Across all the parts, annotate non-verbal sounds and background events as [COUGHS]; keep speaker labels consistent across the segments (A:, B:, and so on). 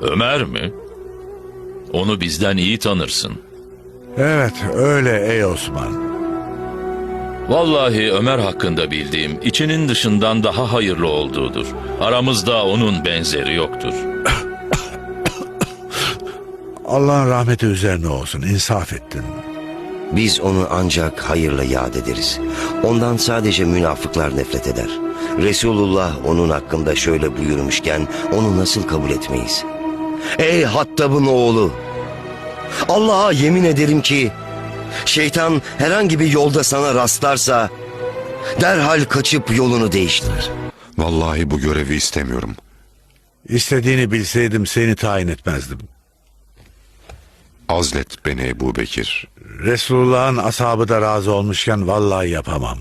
A: Ömer mi? Onu bizden iyi tanırsın.
B: Evet öyle ey Osman.
A: Vallahi Ömer hakkında bildiğim içinin dışından daha hayırlı olduğudur. Aramızda onun benzeri yoktur. [COUGHS]
B: Allah'ın rahmeti üzerine olsun insaf ettin.
C: Biz onu ancak hayırla yad ederiz. Ondan sadece münafıklar nefret eder. Resulullah onun hakkında şöyle buyurmuşken onu nasıl kabul etmeyiz? Ey Hattab'ın oğlu! Allah'a yemin ederim ki şeytan herhangi bir yolda sana rastlarsa derhal kaçıp yolunu değiştirir.
D: Vallahi bu görevi istemiyorum.
B: İstediğini bilseydim seni tayin etmezdim.
D: Azlet beni Ebu Bekir.
B: Resulullah'ın ashabı da razı olmuşken vallahi yapamam.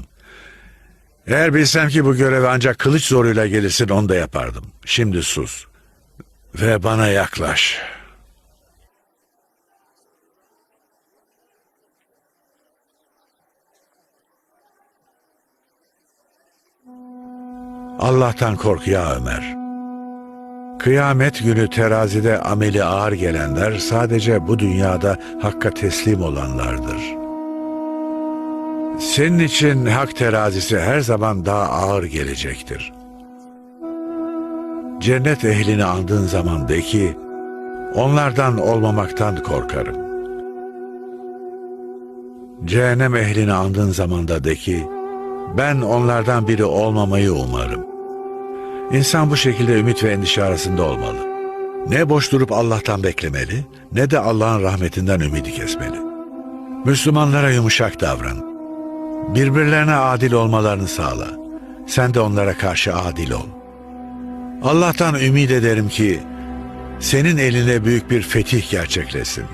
B: Eğer bilsem ki bu göreve ancak kılıç zoruyla gelirsin onu da yapardım. Şimdi sus. Ve bana yaklaş. Allah'tan kork ya Ömer. Kıyamet günü terazide ameli ağır gelenler sadece bu dünyada hakka teslim olanlardır. Senin için hak terazisi her zaman daha ağır gelecektir. Cennet ehlini andığın zaman de ki, onlardan olmamaktan korkarım. Cehennem ehlini andığın zaman da de ki, ben onlardan biri olmamayı umarım. İnsan bu şekilde ümit ve endişe arasında olmalı. Ne boş durup Allah'tan beklemeli, ne de Allah'ın rahmetinden ümidi kesmeli. Müslümanlara yumuşak davran. Birbirlerine adil olmalarını sağla. Sen de onlara karşı adil ol. Allah'tan ümit ederim ki senin eline büyük bir fetih gerçekleşsin.